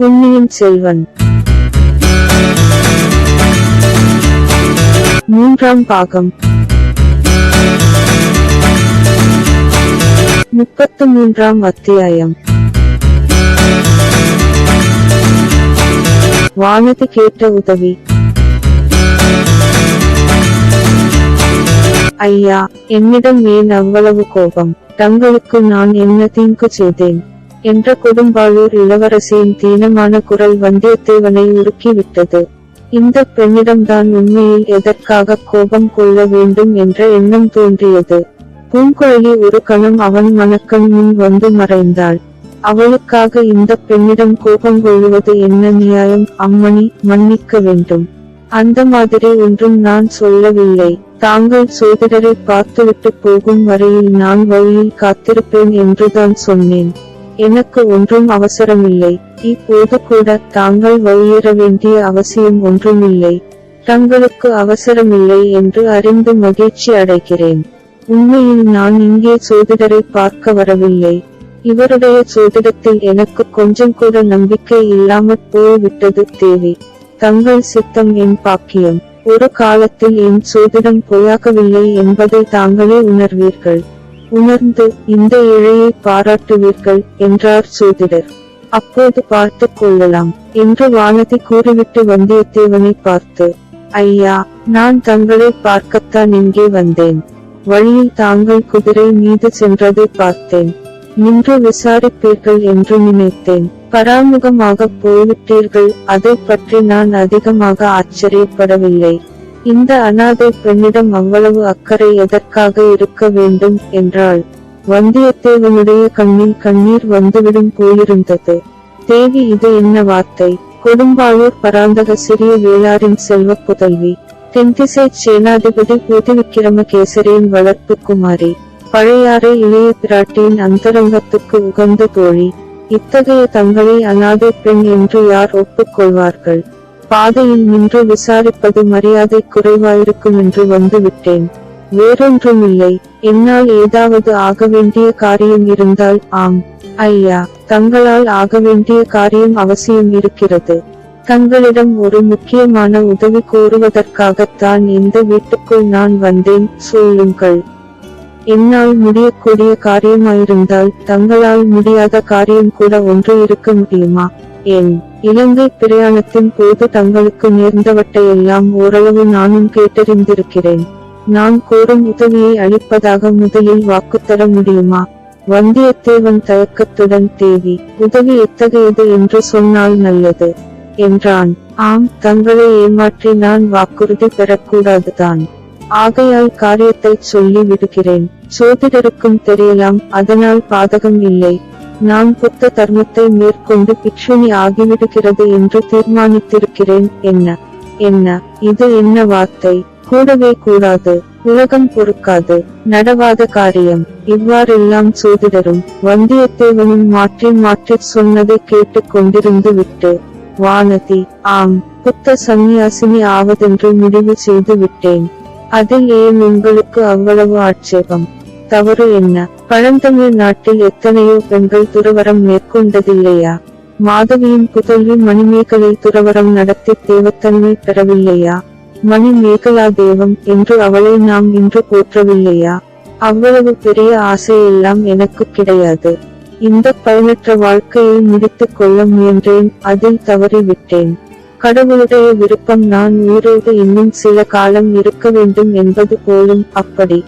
பொன்னியின் செல்வன். மூன்றாம் பாகம். முப்பத்து மூன்றாம் அத்தியாயம். வானதி கேட்ட உதவி. ஐயா என்னிடம் ஏன் அவ்வளவு கோபம்? தங்களுக்கு நான் என்ன தீங்கு செய்தேன்? என்ற கொடும்பாளூர் இளவரசியின் தீனமான குரல் வந்தியத்தேவனை உருக்கிவிட்டது. இந்த பெண்ணிடம்தான் உண்மையில் எதற்காக கோபம் கொள்ள வேண்டும் என்ற எண்ணம் தோன்றியது. பூங்குழலி ஒரு கணம் அவன் மணக்கண் முன் வந்து மறைந்தாள். அவளுக்காக இந்த பெண்ணிடம் கோபம் கொள்வது என்ன நியாயம்? அம்மணி மன்னிக்க வேண்டும். அந்த மாதிரி ஒன்றும் நான் சொல்லவில்லை. தாங்கள் சோதிடரை பார்த்துவிட்டு போகும் வரையில் நான் வழியில் காத்திருப்பேன் என்றுதான் சொன்னேன். எனக்கு ஒன்றும் அவசரமில்லை. இப்போது கூட தாங்கள் வெளியேற வேண்டிய அவசியம் ஒன்றுமில்லை. தங்களுக்கு அவசரமில்லை என்று அறிந்து மகிழ்ச்சி அடைகிறேன். உண்மையில் நான் இங்கே சோதிடரை பார்க்க வரவில்லை. இவருடைய சோதிடத்தில் எனக்கு கொஞ்சம் கூட நம்பிக்கை இல்லாமற் போய்விட்டது தேவி. தங்கள் சித்தம் என் பாக்கியம். ஒரு காலத்தில் என் சோதிடம் பொய்யாகவில்லை என்பதை தாங்களே உணர்வீர்கள். உணர்ந்து இந்த இழையை பாராட்டுவீர்கள் என்றார் சோதிடர். அப்போது பார்த்துக் கொள்ளலாம் என்று வானதி கூறிவிட்டு வந்தியத்தேவனை பார்த்து ஐயா நான் தங்களை பார்க்கத்தான் இங்கே வந்தேன். வழியில் தாங்கள் குதிரை மீது சென்றதை பார்த்தேன். நின்று விசாரிப்பீர்கள் என்று நினைத்தேன். பராமுகமாக போய்விட்டீர்கள் அதை பற்றி நான் அதிகமாக ஆச்சரியப்படவில்லை. இந்த அனாதை பெண்ணிடம் அவ்வளவு அக்கறை எதற்காக இருக்க வேண்டும் என்றாள். வந்தியத்தேவனுடைய கண்ணில் கண்ணீர் வந்துவிடும் போலிருந்தது தேவி இது என்ன வார்த்தை? கொடும்பாளூர் பராந்தக சிறிய வேளாரின் செல்வ புதல்வி. தென்திசை சேனாதிபதி பூதிவிக்கிரமகேசரியின் வளர்ப்பு குமாரி. பழையாறை இளைய பிராட்டியின் அந்தரங்கத்துக்கு உகந்த தோழி. இத்தகைய தங்களை அனாதை பெண் என்று யார் ஒப்புக்கொள்வார்கள்? பாதையில் நின்று விசாரிப்பது மரியாதை குறைவாயிருக்கும் என்று வந்து விட்டேன் வேறொன்றுமில்லை. என்னால் ஏதாவது ஆக வேண்டிய காரியம் இருந்தால் ஆம். ஐயா தங்களால் ஆக வேண்டிய காரியம் அவசியம் இருக்கிறது. தங்களிடம் ஒரு முக்கியமான உதவி கோருவதற்காகத்தான் இந்த வீட்டுக்குள் நான் வந்தேன் சொல்லுங்கள். என்னால் முடியக்கூடிய காரியமாயிருந்தால் தங்களால் முடியாத காரியம் கூட ஒன்று இருக்க முடியுமா? ஏன் இலங்கை பிரயாணத்தின் போது தங்களுக்கு நேர்ந்தவற்றையெல்லாம் ஓரளவு நானும் கேட்டறிந்திருக்கிறேன். நான் கோரும் உதவியை அளிப்பதாக முதலில் வாக்குத்தர முடியுமா? வந்தியத்தேவன் தயக்கத்துடன் தேவி உதவி எத்தகையது என்று சொன்னால் நல்லது என்றான். ஆம் தங்களை ஏமாற்றி நான் வாக்குறுதி பெறக்கூடாதுதான். ஆகையால் காரியத்தை சொல்லி விடுகிறேன் சோதிடருக்கும் தெரியலாம் அதனால் பாதகம் இல்லை. நான் புத்த தர்மத்தை மேற்கொண்டு பிக்ஷுனி ஆகிவிடுகிறது என்று தீர்மானித்திருக்கிறேன் என்ன? என்ன? இது என்ன வார்த்தை? கூடவே கூடாது. உலகம் பொறுக்காது. நடவாத காரியம். இவ்வாறெல்லாம் சோதிடரும் வந்தியத்தேவனும் மாற்றி மாற்றி சொன்னதை கேட்டுக் கொண்டிருந்து விட்டு வானதி ஆம். புத்த சந்நியாசினி ஆவதென்று முடிவு செய்து விட்டேன். அதில் ஏன் உங்களுக்கு அவ்வளவு ஆட்சேபம்? தவறு என்ன? பழந்தமிழ் நாட்டில் எத்தனையோ பெண்கள் துறவரம் மேற்கொண்டதில்லையா? மாதவியின் புதல்வி மணிமேகலை துறவரம் நடத்தி தேவத்தன்மை பெறவில்லையா? மணிமேகலா தேவம் என்று அவளை நாம் இன்று போற்றவில்லையா? அவ்வளவு பெரிய ஆசையெல்லாம் எனக்கு கிடையாது. இந்த பயனற்ற வாழ்க்கையை முடித்துக் கொள்ள முயன்றேன் அதில் தவறிவிட்டேன். கடவுளுடைய விருப்பம் நான் உயிரோடு இன்னும் சில காலம் இருக்க வேண்டும் என்பது போலும் அப்படி.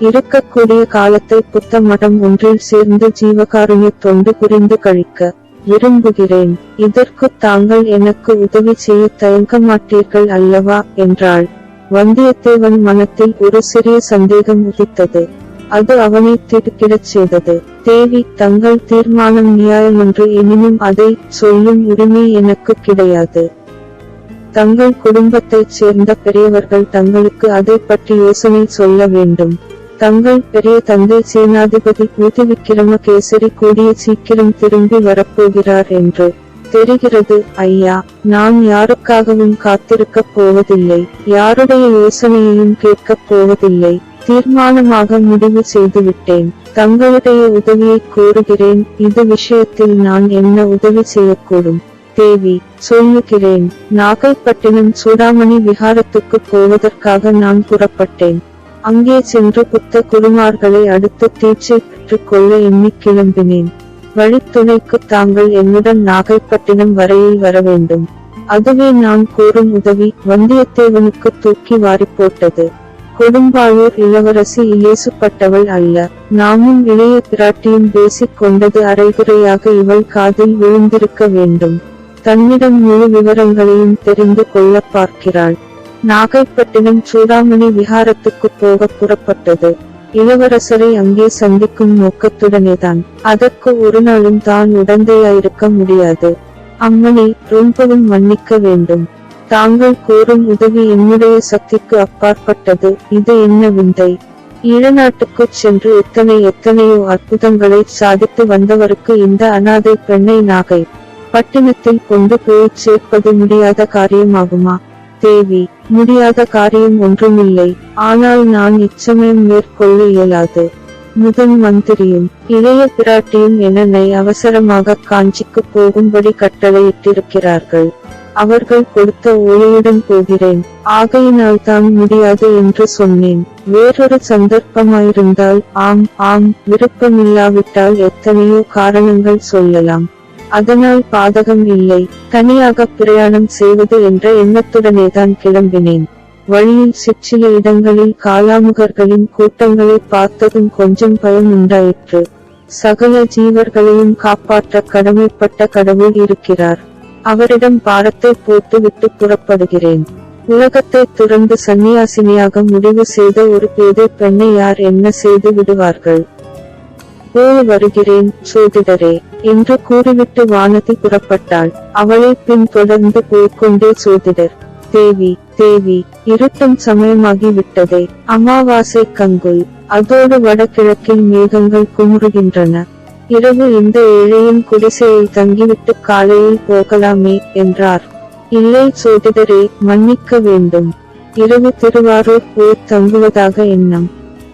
இருக்கக்கூடிய காலத்தை புத்த மடம் ஒன்றில் சேர்ந்து ஜீவகாருண்ய தொண்டு புரிந்து கழிக்க விரும்புகிறேன். இதற்கு தாங்கள் எனக்கு உதவி செய்ய தயங்க மாட்டீர்கள் அல்லவா? என்றாள். வந்தியத்தேவன் மனத்தில் ஒரு சிறிய சந்தேகம் உதித்தது. அது அவனை திடுக்கிடச் செய்தது. தேவி தங்கள் தீர்மானம் நியாயமன்று எனினும் அதை சொல்லும் உரிமை எனக்கு கிடையாது. தங்கள் குடும்பத்தைச் சேர்ந்த பெரியவர்கள் தங்களுக்கு அதை பற்றி யோசனை சொல்ல வேண்டும். தங்கள் பெரிய தந்தை சேனாதிபதி பூதிவிக்கிரம கேசரி கூடிய சீக்கிரம் திரும்பி வரப்போகிறார் என்று தெரிகிறது. ஐயா நான் யாருக்காகவும் காத்திருக்கப் போவதில்லை. யாருடைய யோசனையையும் கேட்கப் போவதில்லை. தீர்மானமாக முடிவு செய்துவிட்டேன். தங்களுடைய உதவியை கோருகிறேன். இது விஷயத்தில் நான் என்ன உதவி செய்யக்கூடும்? தேவி சொல்லுகிறேன். நாகைப்பட்டினம் சூடாமணி விஹாரத்துக்கு போவதற்காக நான் புறப்பட்டேன். அங்கே சென்று புத்த குருமார்களை அடுத்து தீட்சை பெற்றுக் கொள்ள எண்ணி கிளம்பினேன். வழித்துணைக்கு தாங்கள் என்னுடன் நாகைப்பட்டினம் வரையில் வர வேண்டும் அதுவே நான் கூறும் உதவி வந்தியத்தேவனுக்கு தூக்கி வாரி போட்டது. கொடும்பாளூர் இளவரசி இலேசுப்பட்டவள் அல்ல. நாமும் இளைய பிராட்டியும் பேசிக் கொண்டது அரைகுறையாக இவள் காதில் விழுந்திருக்க வேண்டும். தன்னிடம் முழு விவரங்களையும் தெரிந்து கொள்ள பார்க்கிறாள். நாகைப்பட்டினம் சூடாமணி விஹாரத்துக்கு போக புறப்பட்டது. இளவரசரை அங்கே சந்திக்கும் நோக்கத்துடனேதான். அதற்கு ஒரு நாளும் தான் உடந்தையாயிருக்க முடியாது. அம்மணி ரொம்பவும் மன்னிக்க வேண்டும். தாங்கள் கூறும் உதவி என்னுடைய சக்திக்கு அப்பாற்பட்டது. இது என்ன விந்தை? ஈழநாட்டுக்குச் சென்று எத்தனை எத்தனையோ அற்புதங்களை சாதித்து வந்தவருக்கு இந்த அனாதை பெண்ணை நாகை பட்டினத்தில் கொண்டு போய் சேர்ப்பது முடியாத காரியமாகுமா? தேவி முடியாத காரியம் ஒன்றுமில்லை. ஆனால் நான் இச்சமயம் மேற்கொள்ள இயலாது. முதன் மந்திரியும் இளைய பிராட்டியும் என்னை அவசரமாக காஞ்சிக்கு போகும்படி கட்டளையிட்டிருக்கிறார்கள். அவர்கள் கொடுத்த ஓலையுடன் போகிறேன். ஆகையினால் தான் முடியாது என்று சொன்னேன். வேறொரு சந்தர்ப்பமாயிருந்தால் ஆம் ஆம் விருப்பமில்லாவிட்டால் எத்தனையோ காரணங்கள் சொல்லலாம். அதனால் பாதகம் இல்லை. தனியாக பிரயாணம் செய்வது என்ற எண்ணத்துடனேதான் கிளம்பினேன். வழியில் சிற்சில இடங்களில் காலாமுகர்களின் கூட்டங்களை பார்த்ததும் கொஞ்சம் பயம் உண்டாயிற்று. சகல ஜீவர்களையும் காப்பாற்ற கடமைப்பட்ட கடவுள் இருக்கிறார். அவரிடம் பாரத்தை போட்டுவிட்டு புறப்படுகிறேன். உலகத்தை துறந்து சன்னியாசினியாக முடிவு செய்த ஒரு பேதை பெண்ணை யார் என்ன செய்து விடுவார்கள்? போய் வருகிறேன் சோதிடரே என்று கூறிவிட்டு வானதி புறப்பட்டாள். அவளை பின் தொடர்ந்து போய்கொண்டே சோதிடர் தேவி தேவி இருட்டும் சமயமாகி விட்டதே. அமாவாசை கங்குல். அதோடு வடகிழக்கில் மேகங்கள் குமுறுகின்றன. இரவு இந்த ஏழையின் குடிசையில் தங்கிவிட்டு காலையில் போகலாமே என்றார். இல்லை சோதிடரே மன்னிக்க வேண்டும். இரவு திருவாரூர் போய் தங்குவதாக எண்ணம்.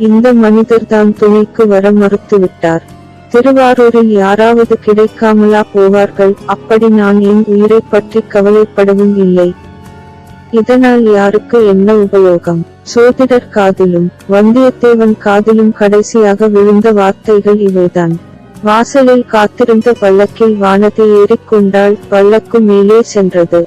இந்த மனிதர் தான் துணைக்கு வர மறுத்துவிட்டார். திருவாரூரில் யாராவது கிடைக்காமலா போவார்கள் அப்படி நான் என் உயிரை பற்றி கவலைப்படவும் இல்லை. இதனால் யாருக்கு என்ன உபயோகம்? சோதிடர் காதிலும் வந்தியத்தேவன் காதிலும் கடைசியாக விழுந்த வார்த்தைகள் இவைதான். வாசலில் காத்திருந்த பல்லக்கில் வானதி ஏறிக்கொண்டாள் பல்லக்கு மேலே சென்றது.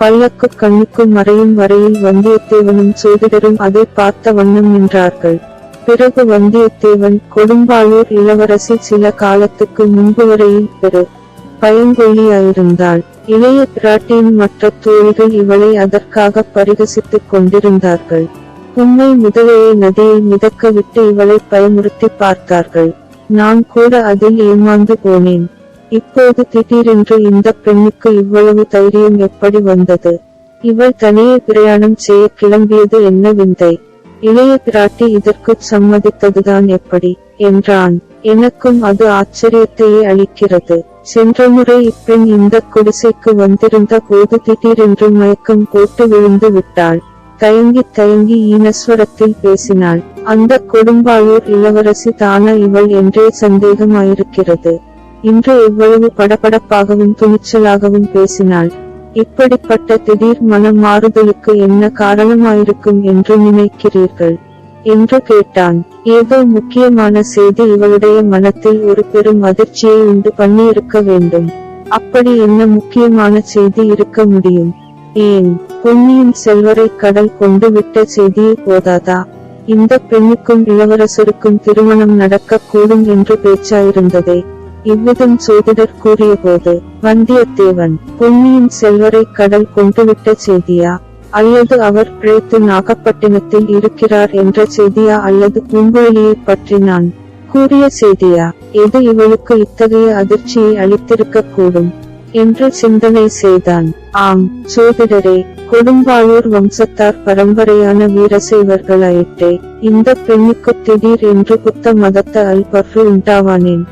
பல்லக்கு கண்ணுக்கு மறையும் வரையில் வந்தியத்தேவனும் சோதிடரும் அதை பார்த்த வண்ணம் நின்றார்கள். பிறகு வந்தியத்தேவன் கொடும்பாளூர் இளவரசி சில காலத்துக்கு முன்பு வரையில் பெரு பயங்கொல்லியாயிருந்தாள் இளைய பிராட்டியின் மற்ற தோழிகள் இவளை அதற்காக பரிகசித்துக் கொண்டிருந்தார்கள். உண்மை முதலையை நதியில் மிதக்க விட்டு இவளை பயமுறுத்தி பார்த்தார்கள். நான் கூட அதில் ஏமாந்து போனேன். இப்போது திடீரென்று இந்த பெண்ணுக்கு இவ்வளவு தைரியம் எப்படி வந்தது? இவள் தனியே பிரயாணம் செய்ய கிளம்பியது என்ன விந்தை? இளைய பிராட்டி இதற்குச் சம்மதித்ததுதான் எப்படி? என்றான். எனக்கும் அது ஆச்சரியத்தையே அளிக்கிறது. சென்ற முறை இப்பெண் இந்த குடிசைக்கு வந்திருந்த போது திடீரென்று மயக்கம் போட்டு விழுந்து விட்டாள். தயங்கி தயங்கி ஈனஸ்வரத்தில் பேசினாள். அந்த கொடும்பாளூர் இளவரசி தான இவள் என்றே சந்தேகமாயிருக்கிறது. இன்று எவ்வளவு படபடப்பாகவும் துணிச்சலாகவும் பேசினாள். இப்படிப்பட்ட திடீர் மன மாறுதலுக்கு என்ன காரணமாயிருக்கும் என்று நினைக்கிறீர்கள்? என்று கேட்டான். ஏதோ முக்கியமான செய்தி இவளுடைய மனத்தில் ஒரு பெரும் அதிர்ச்சியை உண்டு பண்ணியிருக்க வேண்டும். அப்படி என்ன முக்கியமான செய்தி இருக்க முடியும்? ஏன்? பொன்னியின் செல்வரை கடல் கொண்டு விட்ட செய்தியை போதாதா? இந்த பெண்ணுக்கும் இளவரசருக்கும் திருமணம் நடக்கக்கூடும் என்று பேச்சாயிருந்ததே. இவ்விதம் சோதிடர் கூறியபோது வந்தியத்தேவன் பொன்னியின் செல்வரை கடல் கொண்டுவிட்ட செய்தியா? அல்லது அவர் பிழைத்து நாகப்பட்டினத்தில் இருக்கிறார் என்ற செய்தியா அல்லது பூங்குழலியை பற்றி நான் கூறிய செய்தியா? எது இவளுக்கு இத்தகைய அதிர்ச்சியை அளித்திருக்க கூடும் என்று சிந்தனை செய்தான். ஆம் சோதிடரே கொடும்பாளூர் வம்சத்தார் பரம்பரையான வீரசைவர்களாயிற்றே இந்த பெண்ணுக்கு திடீர் என்று புத்த மதத்த அல்பற்று உண்டாவானேன்?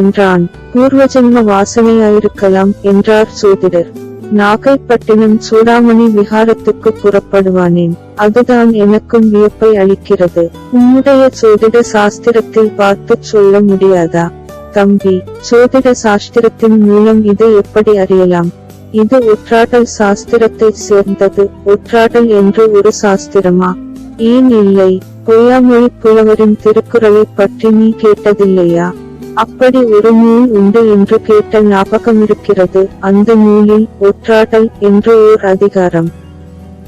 என்றான். பூர்வஜன்ம வாசனையாயிருக்கலாம் என்றார் சோதிடர் நாகைப்பட்டினம் சூடாமணி விகாரத்துக்கு புறப்படுவானேன். அதுதான் எனக்கும் வியப்பை அளிக்கிறது. உன்னுடைய சோதிட சாஸ்திரத்தில் பார்த்து சொல்ல முடியாதா? தம்பி சோதிட சாஸ்திரத்தின் மூலம் இதை எப்படி அறியலாம்? இது ஒற்றாடல் சாஸ்திரத்தை சேர்ந்தது. ஒற்றாடல் என்று ஒரு சாஸ்திரமா? ஏன் இல்லை. பொய்யாமொழி புலவரின் திருக்குறளை பற்றி நீ கேட்டதில்லையா? அப்படி ஒரு நூல் உண்டு என்று கேட்ட ஞாபகமிருக்கிறது அந்த நூலில் ஒற்றாடல் என்று ஓர் அதிகாரம்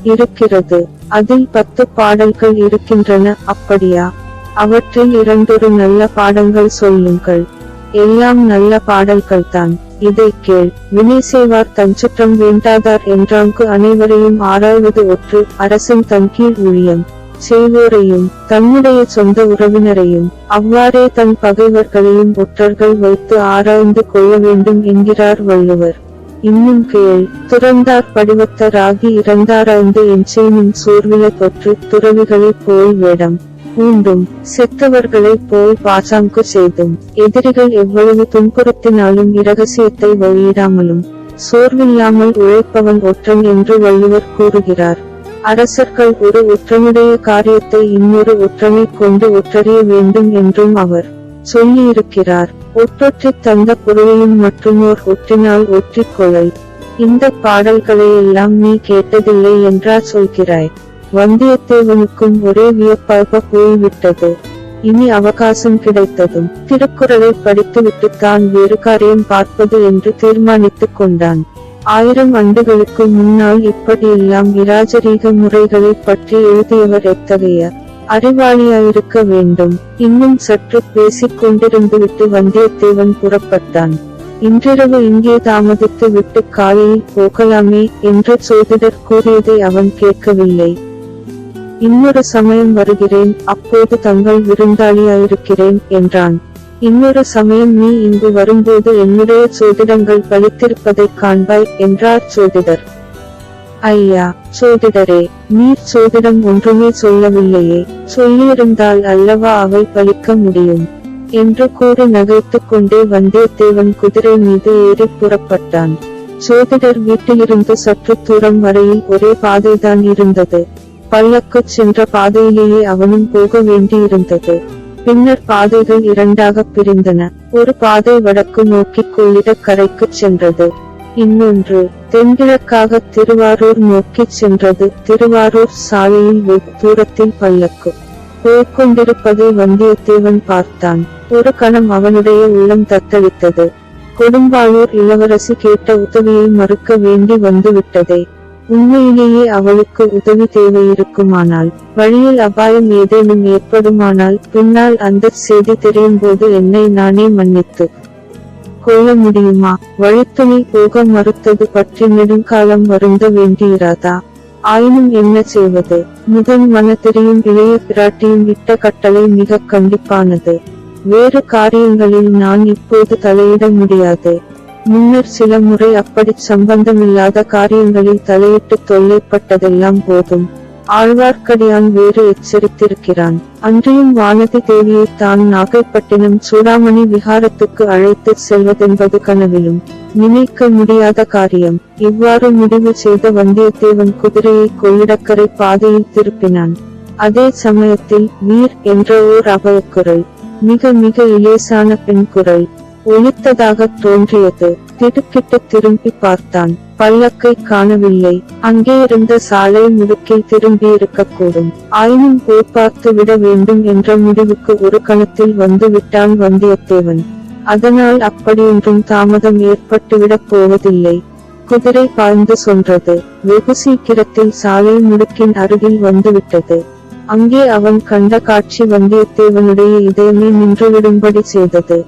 இருக்கிறது. அதில் பத்து பாடல்கள் இருக்கின்றன. அப்படியா? அவற்றில் இரண்டொரு நல்ல பாடங்கள் சொல்லுங்கள். எல்லாம் நல்ல பாடல்கள்தான். இதை கேள். வினை செய்வார் தஞ்சுற்றம் வேண்டாதார் என்றாங்கு அனைவரையும் ஆராய்வது ஒற்று. அரசன் தன் கீழ் ஊழியம் செய்வோரையும் தன்னுடைய சொந்த உறவினரையும் அவ்வாறே தன் பகைவர்களையும் ஒற்றர்கள் வைத்து ஆராய்ந்து கொள்ள வேண்டும் என்கிறார் வள்ளுவர். இன்னும் கேள் துறந்தார் படிவத்தராகி இறந்தாராய்ந்து எஞ்சேனும் சோர்வில தொற்று துறவிகளைப் போல் வேடம். பூண்டும் செத்தவர்களைப் போல் பாசாங்கு செய்தும் எதிரிகள் எவ்வளவு துன்புறுத்தினாலும் இரகசியத்தை வெளியிடாமலும் சோர்வில்லாமல் உழைப்பவன் ஒற்றன் என்று வள்ளுவர் கூறுகிறார். அரசர்கள் ஒரு ஒற்றனுடைய காரியத்தை இன்னொரு ஒற்றனை கொண்டு ஒற்றறிய வேண்டும் என்றும் அவர் சொல்லியிருக்கிறார். ஒற்றொற்றித் தந்த பொருளையும் மற்றுமோர் ஒற்றினால் ஒற்றிக் கொள்ளல் இந்த பாடல்களையெல்லாம் நீ கேட்டதில்லை என்றா சொல்கிறாய். வந்தியத்தேவனுக்கும் ஒரே வியப்பாக போய்விட்டது. இனி அவகாசம் கிடைத்ததும். திருக்குறளை படித்துவிட்டு தான் வேறு காரியம் பார்ப்பது என்று தீர்மானித்துக் கொண்டான். ஆயிரம் ஆண்டுகளுக்கு முன்னால் இப்படியெல்லாம் இராஜரீக முறைகளைப் பற்றி எழுதியவர் எத்தகைய அறிவாளியாயிருக்க வேண்டும்? இன்னும் சற்று பேசிக் கொண்டிருந்துவிட்டு வந்தியத்தேவன் புறப்பட்டான். இன்றிரவு இங்கே தாமதித்து விட்டு காலையில் போகலாமே என்று சோதிடர் கூறியதை அவன் கேட்கவில்லை. இன்னொரு சமயம் வருகிறேன் அப்போது தங்கள் விருந்தாளியாயிருக்கிறேன் என்றான். இன்னொரு சமயம் நீ இங்கு வரும்போது என்னுடைய சோதிடங்கள் பழித்திருப்பதைக் காண்பாய் என்றார் சோதிடர். ஐயா சோதிடரே நீர் சோதிடம் ஒன்றுமே சொல்லவில்லையே சொல்லியிருந்தால் அல்லவா அவை பழிக்க முடியும்? என்று கூறி நகைத்துக் கொண்டே வந்தியத்தேவன் குதிரை மீது ஏறி புறப்பட்டான். சோதிடர் வீட்டிலிருந்து சற்று தூரம் வரையில் ஒரே பாதைதான் இருந்தது. பல்லக்குச் சென்ற பாதையிலேயே அவனும் போக வேண்டியிருந்தது. பின்னர் பாதைகள் இரண்டாக பிரிந்தன. ஒரு பாதை வடக்கு நோக்கி கொள்ளிடக் கரைக்குச் சென்றது. இன்னொன்று தென்கிழக்காக திருவாரூர் நோக்கிச் சென்றது. திருவாரூர் சாலையில் வெகு தூரத்தில் பல்லக்கு. போய்கொண்டிருப்பதை வந்தியத்தேவன் பார்த்தான். ஒரு கணம் அவனுடைய உள்ளம் தத்தளித்தது. கொடும்பாளூர் இளவரசி கேட்ட உதவியை மறுக்க வேண்டி வந்துவிட்டதே. உண்மையிலேயே அவளுக்கு உதவி தேவையிருக்குமானால் வழியில் அபாயம் ஏதேனும் ஏற்படுமானால் பின்னால் அந்த செய்தி தெரியும் போது என்னை நானே மன்னித்து கொள்ள முடியுமா? வழித்துணை போக மறுத்தது பற்றி நெடுங்காலம் வருந்த வேண்டியிராதா? ஆயினும் என்ன செய்வது? முதன் மனத்தெரியும் இளைய பிராட்டியும் இட்ட கட்டளை மிக கண்டிப்பானது. வேறு காரியங்களில் நான் இப்போது தலையிட முடியாது. முன்னர் சில முறை அப்படிச் சம்பந்தமில்லாத காரியங்களில் தலையிட்டு தொல்லைப்பட்டதெல்லாம் போதும். ஆழ்வார்க்கடியான் வேறு எச்சரித்திருக்கிறான். அன்றியும் வானதி தேவியை தான் நாகைப்பட்டினம் சூடாமணி விகாரத்துக்கு அழைத்து செல்வதென்பது கனவிலும். நினைக்க முடியாத காரியம். இவ்வாறு முடிவு செய்த வந்தியத்தேவன் குதிரையை கொள்ளிடக்கரை பாதையில் திருப்பினான். அதே சமயத்தில் வீர் என்ற ஓர் அபயக்குரல் மிக மிக இலேசான பெண் குரல். ஒலித்ததாக தோன்றியது. திடுக்கிட்டு திரும்பி பார்த்தான். பல்லக்கை காணவில்லை. அங்கே இருந்த சாலை முடுக்கில் திரும்பி இருக்கக்கூடும் ஆயினும் போய் பார்த்து விட வேண்டும் என்ற முடிவுக்கு ஒரு கணத்தில் வந்து விட்டான் வந்தியத்தேவன். அதனால் அப்படியொன்றும் தாமதம் ஏற்பட்டுவிடப் போவதில்லை. குதிரை பாய்ந்து சொன்றது. வெகு சீக்கிரத்தில் சாலை முடுக்கின் அருகில் வந்துவிட்டது அங்கே அவன் கண்ட காட்சி வந்தியத்தேவனுடைய இதயமே நின்றுவிடும்படி செய்தது.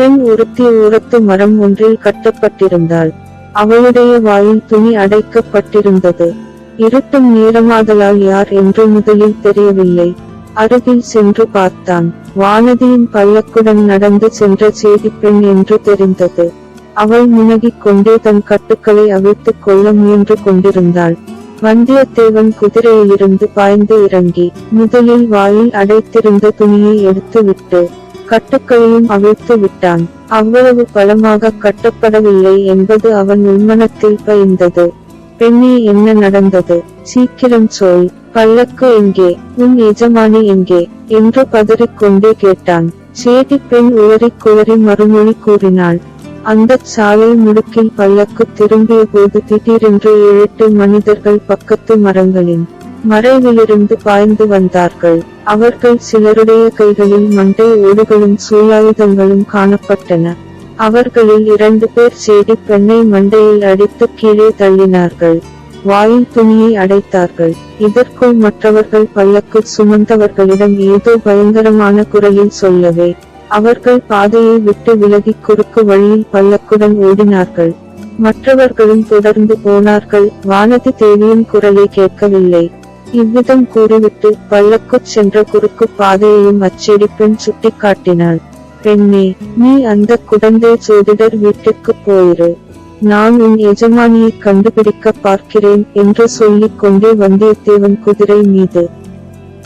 பெண் ஒருத்தி ஓரத்து மரம் ஒன்றில் கட்டப்பட்டிருந்தாள். அவளுடைய வாயில் துணி அடைக்கப்பட்டிருந்தது. இருட்டும் நேரமாதலால் யார் என்று முதலில் தெரியவில்லை. அருகில் சென்று பார்த்தான். வானதியின் பல்லக்குடன் நடந்து சென்ற செய்தி பெண் என்று தெரிந்தது. அவள் முனகிக் கொண்டே தன் கட்டுக்களை அவிழ்த்துக் கொள்ள முயன்று கொண்டிருந்தாள். வந்தியத்தேவன் குதிரையிலிருந்து பாய்ந்து இறங்கி முதலில் வாயில் அடைத்திருந்த துணியை எடுத்துவிட்டு கட்டுக்களையும் அவிழ்த்து விட்டான். அவ்வளவு பலமாக கட்டப்படவில்லை என்பது அவன் உள்மனத்தில் பயந்தது. பெண்ணே என்ன நடந்தது? சீக்கிரம் சொல். பல்லக்கு எங்கே? உன் எஜமானி எங்கே? என்று பதறிக்கொண்டே கேட்டான். சேடி பெண் உளறிக் குளறி மறுமொழி கூறினாள். அந்தச் சாலை முடுக்கில் பல்லக்கு திரும்பிய போது திடீரென்று ஏழெட்டு மனிதர்கள் பக்கத்து மரங்களின் மறைவிலிருந்து பாய்ந்து வந்தார்கள். அவர்கள் சிலருடைய கைகளில் மண்டை ஓடுகளும் சூலாயுதங்களும் காணப்பட்டன. அவர்களில் இரண்டு பேர் சேடி பெண்ணை மண்டையில் அடித்து கீழே தள்ளினார்கள். வாயில் துணியை அடைத்தார்கள். இதற்குள் மற்றவர்கள் பல்லக்கு சுமந்தவர்களிடம் ஏதோ பயங்கரமான குரலில் சொல்லவே அவர்கள் பாதையை விட்டு விலகி குறுக்கு வழியில் பல்லக்குடன் ஓடினார்கள். மற்றவர்களும் தொடர்ந்து போனார்கள். வானதி தேவியின் குரலை கேட்கவில்லை. இவ்விதம் கூறிவிட்டு பள்ளக்குச் சென்ற குறுக்கு பாதையையும் அச்செடி பெண் சுட்டிக்காட்டினாள் பெண்ணே நீ அந்த குடந்தை சோதிடர் வீட்டுக்குப் போயிரு. நான் உன் எஜமானியை கண்டுபிடிக்க பார்க்கிறேன் என்று சொல்லிக் கொண்டே வந்தியத்தேவன் குதிரை மீது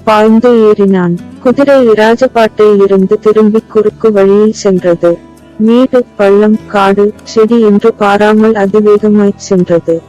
பாய்ந்து ஏறினான். குதிரை இராஜபாட்டை இருந்து திரும்பி குறுக்கு வழியில் சென்றது. மேடு பள்ளம் காடு செடி என்று பாராமல் அதிவேகமாய்ச் சென்றது.